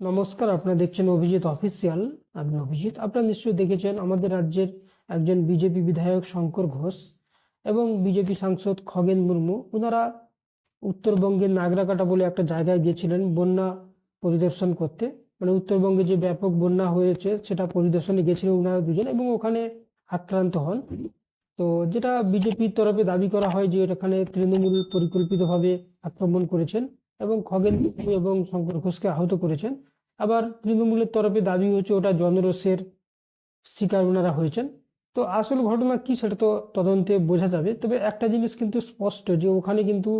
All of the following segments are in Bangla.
নমস্কার, আপনারা দেখছেন অভিজিৎ অফিসিয়াল। আমি অভিজিৎ। আপনারা নিশ্চয়ই দেখেছেন আমাদের রাজ্যের একজন বিজেপি বিধায়ক শঙ্কর ঘোষ এবং বিজেপি সাংসদ খগেন মুর্মু। ওনারা উত্তরবঙ্গের নাগরাকাটা বলে একটা জায়গায় গিয়েছিলেন বন্যা পরিদর্শন করতে। মানে উত্তরবঙ্গে যে ব্যাপক বন্যা হয়েছে, সেটা পরিদর্শনে গেছিলেন ওনারা দুজন এবং ওখানে আক্রান্ত হন। তো যেটা বিজেপির তরফে দাবি করা হয় যে, এখানে তৃণমূল পরিকল্পিতভাবে আক্রমণ করেছেন। এবং খগেন এবং শঙ্কর ঘোষকে আহত করেছেন। আবার তৃণমূলের তরফে দাবি হচ্ছে ওটা জনরোষের শিকার ওনারা হয়েছেন। তো আসল ঘটনা কি সেটা তো তদন্তে বোঝা যাবে। তবে একটা জিনিস কিন্তু স্পষ্ট যে ওখানে কিন্তু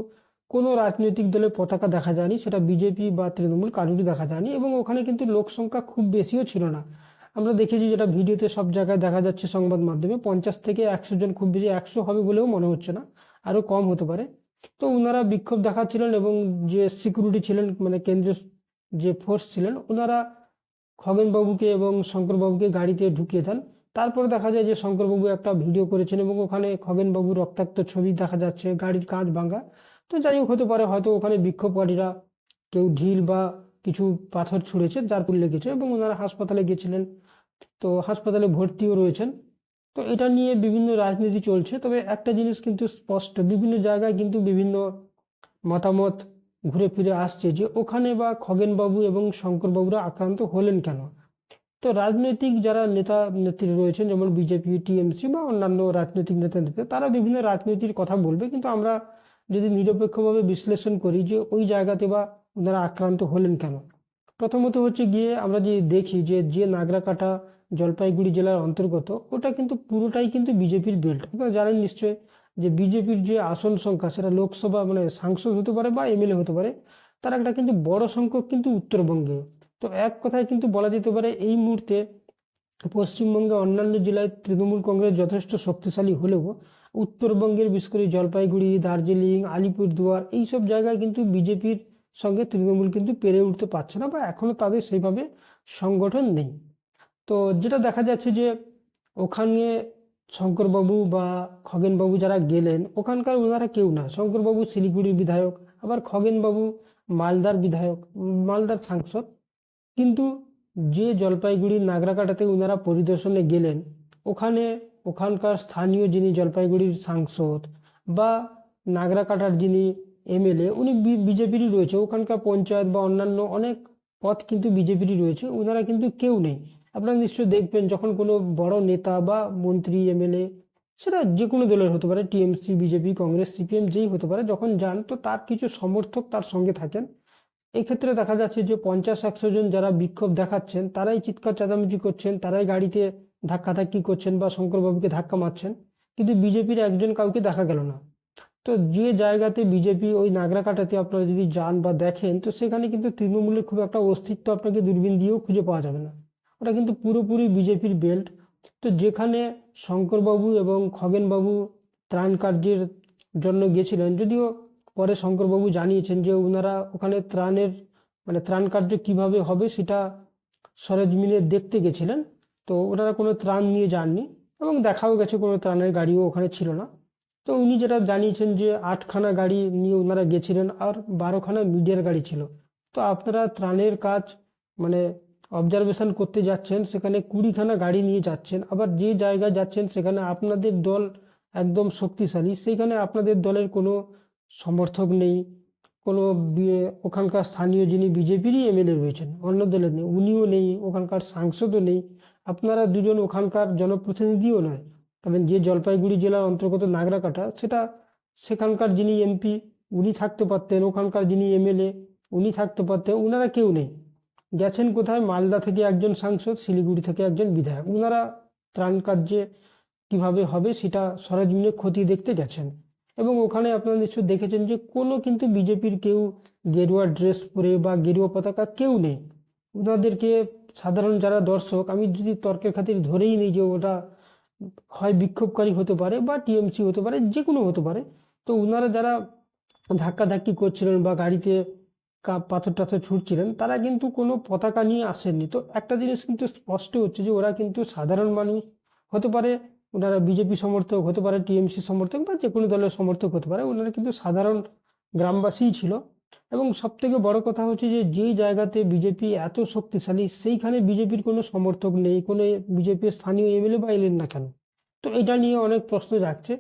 কোনো রাজনৈতিক দলের পতাকা দেখা যায়নি, সেটা বিজেপি বা তৃণমূল কারোরই দেখা যায়নি এবং ওখানে কিন্তু লোক সংখ্যা খুব বেশিও ছিল না। আমরা দেখেছি যেটা ভিডিওতে সব জায়গায় দেখা যাচ্ছে সংবাদ মাধ্যমে, পঞ্চাশ থেকে একশো জন, খুব বেশি একশো হবে বলেও মনে হচ্ছে না, আরও কম হতে পারে। তো ওনারা বিক্ষোভ দেখাচ্ছিলেন এবং যে সিকিউরিটি ছিলেন মানে কেন্দ্রীয় যে ফোর্স ছিলেন ওনারা খগেনবাবুকে এবং শঙ্করবাবুকে গাড়িতে ঢুকিয়ে দেন। তারপরে দেখা যায় যে শঙ্করবাবু একটা ভিডিও করেছেন এবং ওখানে খগেনবাবু রক্তাক্ত ছবি দেখা যাচ্ছে, গাড়ির কাঁচ ভাঙা। তো যাই হোক, হতে পারে হয়তো ওখানে বিক্ষোভকারীরা কেউ ঢিল বা কিছু পাথর ছুঁড়েছে, যার ফুল লেগেছে এবং ওনারা হাসপাতালে গেছিলেন। তো হাসপাতালে ভর্তিও রয়েছেন। তো এটা নিয়ে বিভিন্ন রাজনীতি চলছে। তবে একটা জিনিস কিন্তু স্পষ্ট, বিভিন্ন জায়গায় কিন্তু বিভিন্ন মতামত ঘুরে ফিরে আসছে যে ওখানে বা খগেনবাবু এবং শঙ্করবাবুরা আক্রান্ত হলেন কেন? তো রাজনৈতিক যারা নেতা নেত্রী রয়েছেন, যেমন বিজেপি, টিএমসি বা অন্যান্য রাজনৈতিক নেতা নেত্রী, তারা বিভিন্ন রাজনীতির কথা বলবে। কিন্তু আমরা যদি নিরপেক্ষভাবে বিশ্লেষণ করি যে ওই জায়গাতে বা ওনারা আক্রান্ত হলেন কেন? প্রথমত হচ্ছে গিয়ে আমরা যে দেখি যে যে নাগরাকাটা জলপাইগুড়ি জেলার অন্তর্গত, ওটা কিন্তু পুরোটাই কিন্তু বিজেপির বেল্ট আপনারা জানেন নিশ্চয়ই যে বিজেপির যে আসন সংখ্যা, সেটা লোকসভা মানে সাংসদ হতে পারে বা এমএলএ হতে পারে, তার একটা কিন্তু বড় সংখ্যক কিন্তু উত্তরবঙ্গে। তো এক কথায় কিন্তু বলা যেতে পারে এই মুহূর্তে পশ্চিমবঙ্গে অন্যান্য জেলায় তৃণমূল কংগ্রেস যথেষ্ট শক্তিশালী হলেও উত্তরবঙ্গের বিশেষ করে জলপাইগুড়ি, দার্জিলিং, আলিপুরদুয়ার এইসব জায়গায় কিন্তু বিজেপির সঙ্গে তৃণমূল কিন্তু পেরে উঠতে পারছে না বা এখনও তাদের সেইভাবে সংগঠন নেই। তো যেটা দেখা যাচ্ছে যে ওখানে শঙ্করবাবু বা খগেনবাবু যারা গেলেন, ওখানকার ওনারা কেউ না। শঙ্করবাবু শিলিগুড়ির বিধায়ক, আবার খগেনবাবু মালদার বিধায়ক, মালদার সাংসদ। কিন্তু যে জলপাইগুড়ির নাগরাকাটাতে ওনারা পরিদর্শনে গেলেন, ওখানে ওখানকার স্থানীয় যিনি জলপাইগুড়ির সাংসদ বা নাগরাকাটার যিনি এমএলএ, উনি বিজেপিরই রয়েছে। ওখানকার পঞ্চায়েত বা অন্যান্য অনেক পথ কিন্তু বিজেপিরই রয়েছে। ওনারা কিন্তু কেউ নেই। আপনারা নিশ্চয়ই দেখবেন যখন কোনো বড় নেতা বা মন্ত্রী এমএলএ সেটা যে কোনো দলের হতে পারে টিএমসি বিজেপি কংগ্রেস সিপিএম যেই হতে পারে, যখন যান তো তার কিছু সমর্থক তার সঙ্গে থাকেন। এই ক্ষেত্রে দেখা যাচ্ছে যে পঞ্চাশ, একশো জন যারা বিক্ষোভ দেখাচ্ছেন, তারাই চিৎকার চেঁচামেচি করছেন, তারাই গাড়িতে ধাক্কাধাক্কি করছেন বা শঙ্করবাবুকে ধাক্কা মারছেন, কিন্তু বিজেপির একজন কাউকে দেখা গেল না। তো যে জায়গাতে বিজেপি ওই নাগরাকাটাতে আপনারা যদি যান বা দেখেন, তো সেখানে কিন্তু তৃণমূলের খুব একটা অস্তিত্ব আপনাকে দূরবীন দিয়েও খুঁজে পাওয়া যাবে না। ওটা কিন্তু পুরোপুরি বিজেপির বেল্ট তো যেখানে শঙ্করবাবু এবং খগেনবাবু ত্রাণ কার্যের জন্য গেছিলেন, যদিও পরে শঙ্করবাবু জানিয়েছেন যে ওনারা ওখানে ত্রাণের মানে ত্রাণ কার্য কীভাবে হবে সেটা সরেজমিনে দেখতে গেছিলেন। তো ওনারা কোনো ত্রাণ নিয়ে যাননি এবং দেখাও গেছে কোনো ত্রাণের গাড়িও ওখানে ছিল না। তো উনি যেটা জানিয়েছেন যে আটখানা গাড়ি নিয়ে ওনারা গেছিলেন আর বারোখানা মিডিয়ার গাড়ি ছিল। তো আপনারা ত্রাণের কাজ মানে অবজারভেশন করতে যাচ্ছেন, সেখানে কুড়িখানা গাড়ি নিয়ে যাচ্ছেন, আবার যে জায়গায় যাচ্ছেন সেখানে আপনাদের দল একদম শক্তিশালী, সেইখানে আপনাদের দলের কোনো সমর্থক নেই, কোনো ওখানকার স্থানীয় যিনি বিজেপিরই এমএলএ রয়েছেন, অন্য দলের নেই, উনিও নেই, ওখানকার সাংসদও নেই, আপনারা দুজন ওখানকার জনপ্রতিনিধিও নয়, তবে যে জলপাইগুড়ি জেলার অন্তর্গত নাগরাকাটা, সেটা সেখানকার যিনি এমপি, উনি থাকতে পারতেন, ওখানকার যিনি এমএলএ, উনি থাকতে পারতেন ওনারা কেউ নেই। গেছেন কোথায়? মালদা থেকে একজন সাংসদ, শিলিগুড়ি থেকে একজন বিধায়ক। ওনারা ত্রাণ কার্যে কীভাবে হবে সেটা সরেজমিনে ক্ষতি দেখতে গেছেন। এবং ওখানে আপনারা নিশ্চয়ই দেখেছেন যে কোনো কিন্তু বিজেপির কেউ গেরুয়া ড্রেস পরে বা গেরুয়া পতাকা কেউ নেই। ওনাদেরকে সাধারণ যারা দর্শক, আমি যদি তর্কের খাতির ধরেই নিই যে ওটা হয় বিক্ষোভকারী হতে পারে বা টিএমসি হতে পারে যে কোনো হতে পারে, তো ওনারা যারা ধাক্কাধাক্কি করছিলেন বা গাড়িতে পাথর টাথর ছুটছিলেন তারা কিন্তু কোনো পতাকা নিয়ে আসেননি। তো একটা জিনিস কিন্তু স্পষ্ট হচ্ছে যে ওরা কিন্তু সাধারণ মানুষ হতে পারে, ওনারা বিজেপি সমর্থক হতে পারে, টিএমসি সমর্থক বা যে কোনো দলের সমর্থক হতে পারে, ওনারা কিন্তু সাধারণ গ্রামবাসীই ছিল। এবং সবথেকে বড় কথা হচ্ছে যে যেই জায়গাতে বিজেপি এত শক্তিশালী, সেইখানে বিজেপির কোনো সমর্থক নেই, কোনো বিজেপির স্থানীয় এমএলএ বা এলেন না কেন? তো এটা নিয়ে অনেক প্রশ্ন রাখছে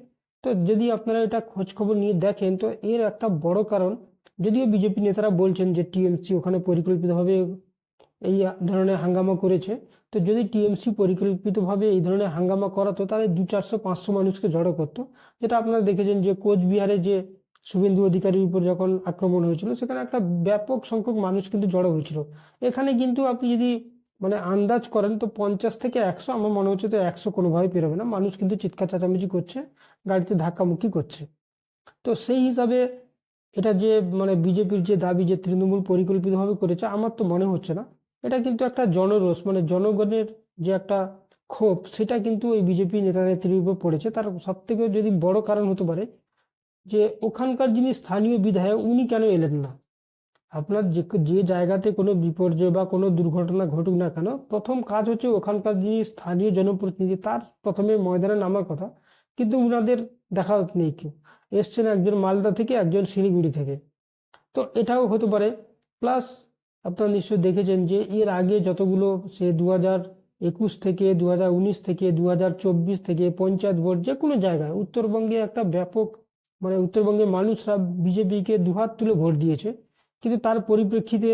তো যদি আপনারা এটা খোঁজ খবর নিয়ে দেখেন, তো এর একটা বড় কারণ যদিও বিজেপি নেতারা বলছেন যে টিএমসি ওখানে পরিকল্পিতভাবে এই ধরনের হাঙ্গামা করেছে, তো যদি টিএমসি পরিকল্পিতভাবে এই ধরনের হাঙ্গামা করাতো, তাহলে দু চারশো পাঁচশো মানুষকে জড়ো করতো। যেটা আপনারা দেখেছেন যে কোচবিহারে যে শুভেন্দু অধিকারীর উপর যখন আক্রমণ হয়েছিল, সেখানে একটা ব্যাপক সংখ্যক মানুষ কিন্তু জড়ো হয়েছিল। এখানে কিন্তু আপনি যদি মানে আন্দাজ করেন, তো পঞ্চাশ থেকে একশো, আমার মনে হচ্ছে তো একশো কোনোভাবে পেরোবে না। মানুষ কিন্তু চিৎকার চেঁচামেচি করছে, গাড়িতে ধাক্কামুক্কি করছে। তো সেই হিসাবে এটা যে মানে বিজেপির যে দাবি যে তৃণমূল পরিকল্পিতভাবে করেছে, আমার তো মনে হচ্ছে না। এটা কিন্তু একটা জনরোষ মানে জনগণের যে একটা ক্ষোভ, সেটা কিন্তু এই বিজেপি নেতা নেত্রীর উপর পড়েছে। তার সব থেকে যদি বড় কারণ হতে পারে যে, ওখানকার যিনি স্থানীয় বিধায়ক, উনি কেন এলেন না? আপনার যে যে জায়গাতে কোনো বিপর্যয় বা কোনো দুর্ঘটনা ঘটুক না কেন, প্রথম কাজ হচ্ছে ওখানকার যিনি স্থানীয় জনপ্রতিনিধি, তার প্রথমে ময়দানে নামার কথা। কিন্তু উনাদের দেখা নেই কেউ। এসছেন একজন মালদা থেকে, একজন শিলিগুড়ি থেকে। তো এটাও হতে পারে। প্লাস আপনারা নিশ্চয়ই দেখেছেন যে এর আগে যতগুলো সে দু একুশ থেকে দু হাজার উনিশ থেকে দু হাজার চব্বিশ থেকে পঞ্চায়েত ভোট যে কোনো জায়গায় উত্তরবঙ্গে একটা ব্যাপক মানে উত্তরবঙ্গের মানুষরা বিজেপিকে দুহাত তুলে ভোট দিয়েছে। কিন্তু তার পরিপ্রেক্ষিতে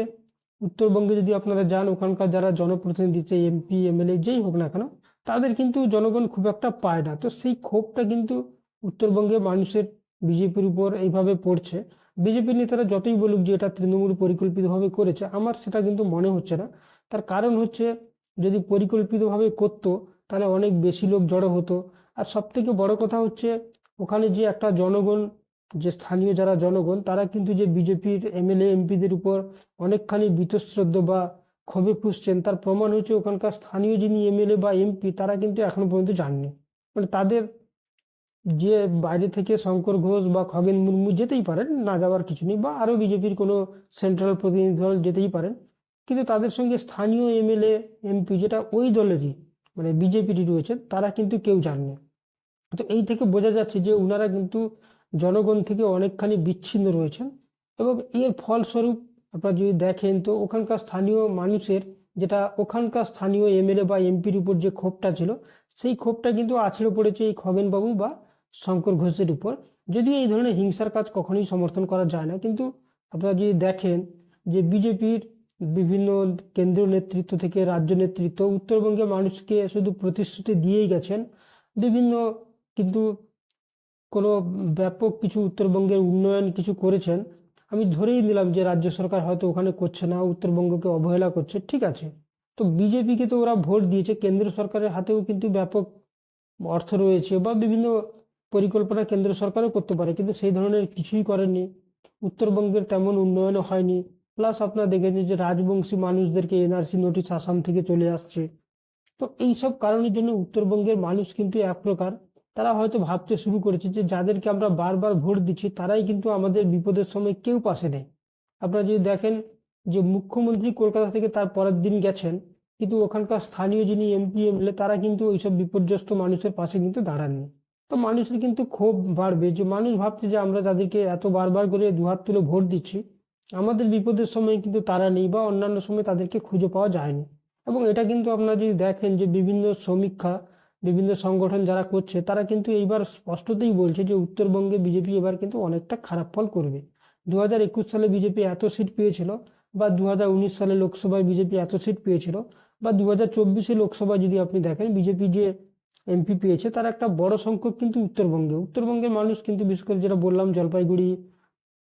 উত্তরবঙ্গে যদি আপনারা যান, ওখানকার যারা জনপ্রতিনিধিতে এমপি এমএলএ যেই হোক না কেন, তাদের কিন্তু জনগণ খুব একটা পায় না। তো সেই ক্ষোভটা কিন্তু উত্তরবঙ্গে মানুষের বিজেপির উপর এইভাবে পড়ছে। বিজেপি নেতারা যতই বলুক যে এটা তৃণমূল পরিকল্পিতভাবে করেছে, আমার সেটা কিন্তু মনে হচ্ছে না। তার কারণ হচ্ছে, যদি পরিকল্পিতভাবে করতো, তাহলে অনেক বেশি লোক জড়ো হতো। আর সব থেকে বড় কথা হচ্ছে, ওখানে যে একটা জনগণ, যে স্থানীয় যারা জনগণ, তারা কিন্তু যে বিজেপির এমএলএ, এমপিদের উপর অনেকখানি বীতশ্রদ্ধ বা ক্ষোভে ফুসছেন, তার প্রমাণ হচ্ছে ওখানকার স্থানীয় যিনি এমএলএ বা এমপি, তারা কিন্তু এখনও পর্যন্ত যাননি। মানে তাদের যে বাইরে থেকে শঙ্কর ঘোষ বা খগেন মুর্মু যেতেই পারেন, না যাওয়ার কিছু নেই বা আরও বিজেপির কোনো সেন্ট্রাল প্রতিনিধি দল যেতেই পারেন, কিন্তু তাদের সঙ্গে স্থানীয় এমএলএ, এমপি যেটা ওই দলেরই মানে বিজেপিরই রয়েছে, তারা কিন্তু কেউ যাননি তো এই থেকে বোঝা যাচ্ছে যে ওনারা কিন্তু জনগণ থেকে অনেকখানি বিচ্ছিন্ন রয়েছেন এবং এর ফলস্বরূপ আপনারা যদি দেখেন, তো ওখানকার স্থানীয় মানুষের যেটা ওখানকার স্থানীয় এমএলএ বা এমপির উপর যে ক্ষোভটা ছিল, সেই ক্ষোভটা কিন্তু আছড়ে পড়েছে এই খগেনবাবু বা শঙ্কর ঘোষের উপর। যদিও এই ধরনের হিংসার কাজ কখনোই সমর্থন করা যায় না, কিন্তু আপনারা যদি দেখেন যে বিজেপির বিভিন্ন কেন্দ্রীয় নেতৃত্ব থেকে রাজ্য নেতৃত্ব উত্তরবঙ্গের মানুষকে শুধু প্রতিশ্রুতি দিয়েই গেছেন, বিভিন্ন কিন্তু কোনো ব্যাপক কিছু উত্তরবঙ্গের উন্নয়ন কিছু করেছেন, আমি ধরেই নিলাম যে রাজ্য সরকার হয়তো ওখানে করছে না, উত্তরবঙ্গকে অবহেলা করছে, ঠিক আছে। তো বিজেপিকে তো ওরা ভোট দিয়েছে, কেন্দ্র সরকারের হাতেও কিন্তু ব্যাপক অর্থ রয়েছে বা বিভিন্ন পরিকল্পনা কেন্দ্র সরকারও করতে পারে, কিন্তু সেই ধরনের কিছুই করেনি উত্তরবঙ্গের তেমন উন্নয়নও হয়নি। প্লাস আপনারা দেখেছেন যে রাজবংশী মানুষদেরকে এনআরসি নোটিশ আসাম থেকে চলে আসছে। তো এইসব কারণের জন্য উত্তরবঙ্গের মানুষ কিন্তু এক প্রকার। তারা হয়তো ভাবতে শুরু করেছে যে যাদেরকে আমরা বারবার ভোট দিচ্ছি, তারাই কিন্তু আমাদের বিপদের সময় কেউ পাশে নেই। আপনারা যদি দেখেন যে মুখ্যমন্ত্রী কলকাতা থেকে তার পরের দিন গেছেন, কিন্তু ওখানকার স্থানীয় যিনি এমপি এমএলএ, তারা কিন্তু ওইসব বিপর্যস্ত মানুষের পাশে কিন্তু দাঁড়াননি। তো মানুষের কিন্তু ক্ষোভ বাড়বে। যে মানুষ ভাবছে যে আমরা তাদেরকে এত বারবার করে দুহাত তুলে ভোট দিচ্ছি, আমাদের বিপদের সময় কিন্তু তারা নেই বা অন্যান্য সময় তাদেরকে খুঁজে পাওয়া যায়নি। এবং এটা কিন্তু আপনারা যদি দেখেন যে বিভিন্ন সমীক্ষা, বিভিন্ন সংগঠন যারা করছে, তারা কিন্তু এইবার স্পষ্টতই বলছে যে উত্তরবঙ্গে বিজেপি এবার কিন্তু অনেকটা খারাপ ফল করবে। দু হাজার একুশ সালে বিজেপি এত সিট পেয়েছিল বা দু হাজার উনিশ সালে লোকসভায় বিজেপি এত সিট পেয়েছিল বা দু হাজার চব্বিশে লোকসভায় যদি আপনি দেখেন, বিজেপি যে এমপি পেয়েছে তার একটা বড় সংখ্যক কিন্তু উত্তরবঙ্গে। উত্তরবঙ্গের মানুষ কিন্তু বিশেষ করে যেটা বললাম, জলপাইগুড়ি,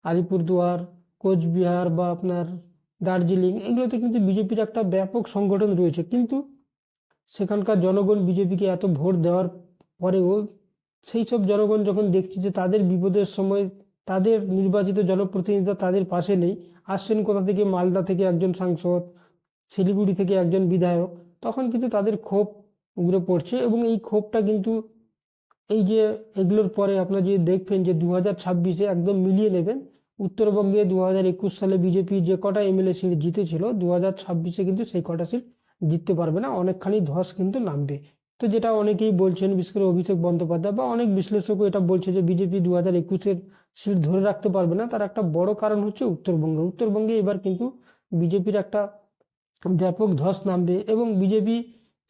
আলিপুরদুয়ার, কোচবিহার বা আপনার দার্জিলিং, এগুলোতে কিন্তু বিজেপির একটা ব্যাপক সংগঠন রয়েছে। কিন্তু সেখানকার জনগণ বিজেপিকে এত ভোট দেওয়ার পরেও সেই সব জনগণ যখন দেখছে যে তাদের বিপদের সময় তাদের নির্বাচিত জনপ্রতিনিধিরা তাদের পাশে নেই, আসছেন কোথা থেকে? মালদা থেকে একজন সাংসদ, শিলিগুড়ি থেকে একজন বিধায়ক, তখন কিন্তু তাদের ক্ষোভ উগড়ে পড়ছে এবং এই ক্ষোভটা কিন্তু এই যে এগুলোর পরে আপনারা যদি দেখবেন যে দু হাজার ছাব্বিশে একদম মিলিয়ে নেবেন, উত্তরবঙ্গে দু হাজার একুশ সালে বিজেপি যে কটা এমএলএ সিট জিতেছিল দু হাজার ছাব্বিশে কিন্তু সেই কটা সিট জিততে পারবে না, অনেকখানি ধস কিন্তু নামবে। তো যেটা অনেকেই বলছেন, বিশেষ করে অভিষেক বন্দ্যোপাধ্যায় বা অনেক বিশ্লেষকও এটা বলছে যে বিজেপি দু হাজার একুশের সিট ধরে রাখতে পারবে না। তার একটা বড় কারণ হচ্ছে উত্তরবঙ্গে। উত্তরবঙ্গে এবার কিন্তু বিজেপির একটা ব্যাপক ধস নামবে এবং বিজেপি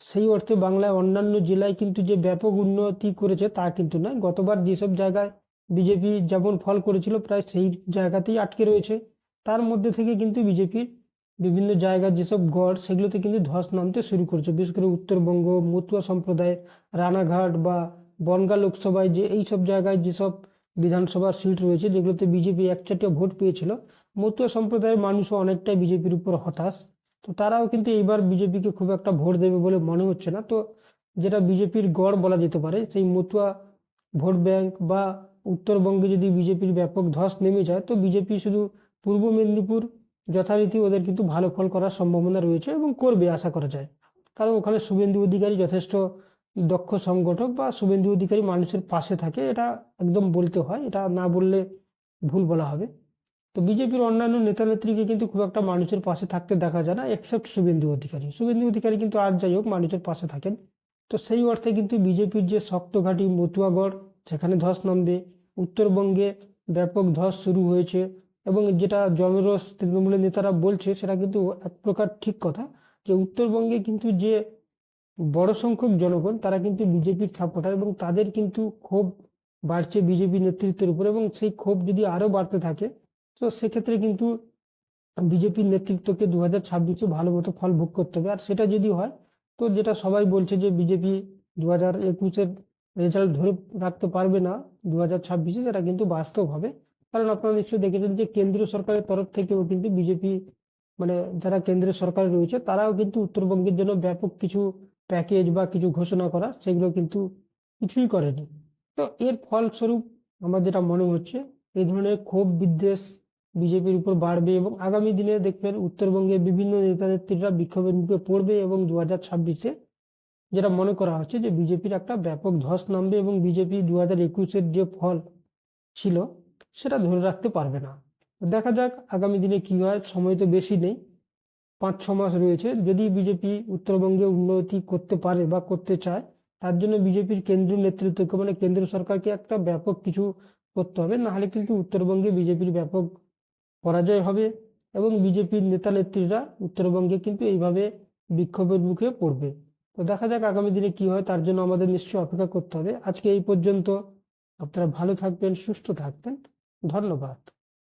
সেই অর্থে বাংলায় অন্যান্য জেলায় কিন্তু যে ব্যাপক উন্নতি করেছে তা কিন্তু নয়। গতবার যেসব জায়গায় বিজেপি যেমন ফল করেছিল, প্রায় সেই জায়গাতেই আটকে রয়েছে। তার মধ্যে থেকে কিন্তু বিজেপির বিভিন্ন জায়গার যেসব গড়, সেগুলোতে কিন্তু ধস নামতে শুরু করেছে। বিশেষ করে উত্তরবঙ্গ, মতুয়া সম্প্রদায়, রানাঘাট বা বনগা লোকসভায় যে এই সব জায়গায় যেসব বিধানসভার সিট রয়েছে, যেগুলোতে বিজেপি একচাটিয়া ভোট পেয়েছিল, মতুয়া সম্প্রদায়ের মানুষও অনেকটাই বিজেপির উপর হতাশ। তো তারাও কিন্তু এইবার বিজেপিকে খুব একটা ভোট দেবে বলে মনে হচ্ছে না। তো যেটা বিজেপির গড় বলা যেতে পারে, সেই মতুয়া ভোট ব্যাংক বা উত্তরবঙ্গে যদি বিজেপির ব্যাপক ধস নেমে যায়, তো বিজেপি শুধু পূর্ব মেদিনীপুর যথারীতি ওদের কিন্তু ভালো ফল করার সম্ভাবনা রয়েছে এবং করবে আশা করা যায়। কারণ ওখানে শুভেন্দু অধিকারী যথেষ্ট দক্ষ সংগঠক বা শুভেন্দু অধিকারী মানুষের পাশে থাকে, এটা একদম বলতে হয়, এটা না বললে ভুল বলা হবে। তো বিজেপির অন্যান্য নেতা নেত্রীকে কিন্তু খুব একটা মানুষের পাশে থাকতে দেখা যায় না এক্সেপ্ট শুভেন্দু অধিকারী। শুভেন্দু অধিকারী কিন্তু আর যাই হোক মানুষের পাশে থাকেন। তো সেই অর্থে কিন্তু বিজেপির যে শক্ত ঘাঁটি মতুয়াগড় সেখানে ধস নামবে, উত্তরবঙ্গে ব্যাপক ধস শুরু হয়েছে এবং যেটা জনরস তৃণমূলের নেতারা বলছে, সেটা কিন্তু এক প্রকার ঠিক কথা যে উত্তরবঙ্গে কিন্তু যে বড় সংখ্যক জনগণ, তারা কিন্তু বিজেপির সাপোর্টার এবং তাদের কিন্তু ক্ষোভ বাড়ছে বিজেপি নেতৃত্বের উপর এবং সেই ক্ষোভ যদি আরও বাড়তে থাকে তো সেক্ষেত্রে কিন্তু বিজেপির নেতৃত্বকে দু হাজার ছাব্বিশে ভালো মতো ফল ভোগ করতে হবে। আর সেটা যদি হয়, তো যেটা সবাই বলছে যে বিজেপি দু হাজার একুশের রেজাল্ট ধরে রাখতে পারবে না দু হাজার ছাব্বিশে, সেটা কিন্তু বাস্তব হবে। কারণ আপনারা নিশ্চয়ই দেখেছেন যে কেন্দ্রীয় সরকারের তরফ থেকেও কিন্তু বিজেপি মানে যারা কেন্দ্রীয় সরকার রয়েছে, তারাও কিন্তু উত্তরবঙ্গের জন্য ব্যাপক কিছু প্যাকেজ বা কিছু ঘোষণা করা, সেগুলো কিন্তু কিছুই করেনি। তো এর ফলস্বরূপ আমার যেটা মনে হচ্ছে, এই ধরনের ক্ষোভ বিদ্বেষ বিজেপির উপর বাড়বে এবং আগামী দিনে দেখবেন উত্তরবঙ্গে বিভিন্ন নেতা নেত্রীরা বিক্ষোভের মুখে পড়বে এবং দু হাজার ছাব্বিশে যেটা মনে করা হচ্ছে যে বিজেপির একটা ব্যাপক ধস নামবে এবং বিজেপি দু হাজার একুশের যে ফল ছিল সেটা ধরে রাখতে পারবে না। দেখা যাক আগামী দিনে কি হয়, সময় তো বেশি নেই, পাঁচ ছ মাস রয়েছে। যদি বিজেপি উত্তরবঙ্গে উন্নতি করতে পারে বা করতে চায়, তার জন্য বিজেপির কেন্দ্রীয় নেতৃত্বকে মানে কেন্দ্রীয় সরকারকে একটা ব্যাপক কিছু করতে হবে। নাহলে কিন্তু উত্তরবঙ্গে বিজেপির ব্যাপক পরাজয় হবে এবং বিজেপির নেতা নেত্রীরা উত্তরবঙ্গে কিন্তু এইভাবে বিক্ষোভের মুখে পড়বে। তো দেখা যাক আগামী দিনে কি হয়, তার জন্য আমাদের নিশ্চয়ই অপেক্ষা করতে হবে। আজকে এই পর্যন্ত। আপনারা ভালো থাকবেন, সুস্থ থাকবেন। ধন্যবাদ।